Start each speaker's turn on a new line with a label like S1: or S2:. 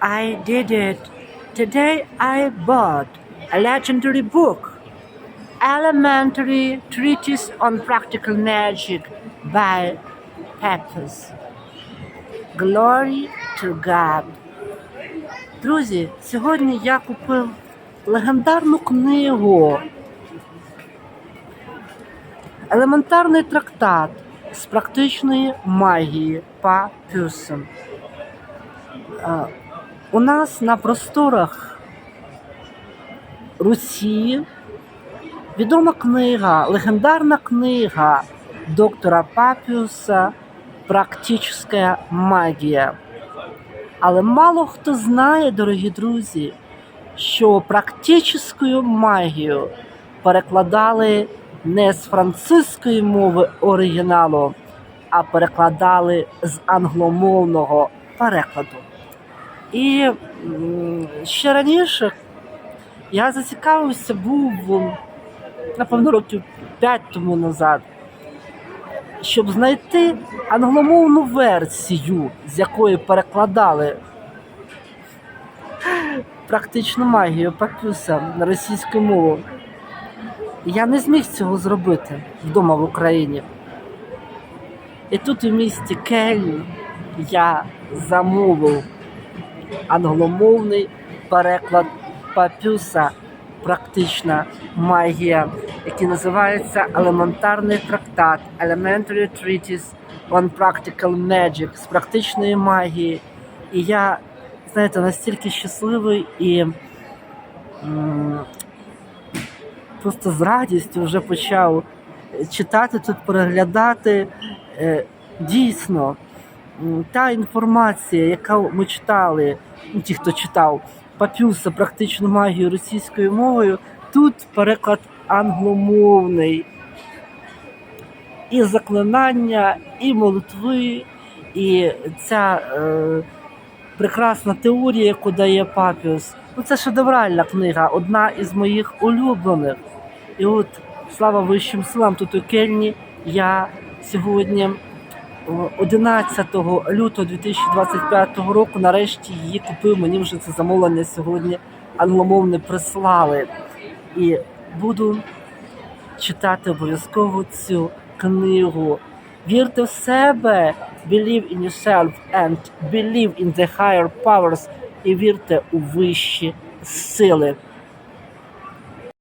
S1: I did it. Today I bought a legendary book, Elementary Treatise on Practical Magic by Papyrus. Glory to God. Друзі, сьогодні я купив легендарну книгу. Елементарний трактат з практичної магії Папюсом. Е, У нас на просторах Русі відома книга, легендарна книга доктора Папіуса Практична магія. Але мало хто знає, дорогі друзі, що практичною магією перекладали не з французької мови оригіналу, а перекладали з англомовного перекладу. І ще раніше я зацікавився, був напевно років 5 тому назад, щоб знайти англомовну версію, з якої перекладали практичну магію Папюса на російську мову. Я не зміг цього зробити вдома в Україні. І тут у місті Кельн я замовив англомовний переклад Папюса Практична магія, який називається Елементарний трактат Elementary Treatise on Practical Magic з практичної магії. І я, знаєте, настільки щасливий і м, просто з радістю вже почав читати тут, переглядати. Е, Дійсно, та інформація, яку ми читали, ну, ті, хто читав Папюса практичну магію російською мовою, тут переклад англомовний. І заклинання, і молитви, і ця е, прекрасна теорія, яку дає Папіус. Ну, це шедевральна книга, одна із моїх улюблених. І от, слава вищим силам, тут у Кельні я сьогодні, 11 лютого 2025 року, нарешті її купив. Мені вже це замовлення сьогодні англомовне прислали. І буду читати обов'язково цю книгу. Вірте в себе, believe in yourself and believe in the higher powers і вірте у вищі сили.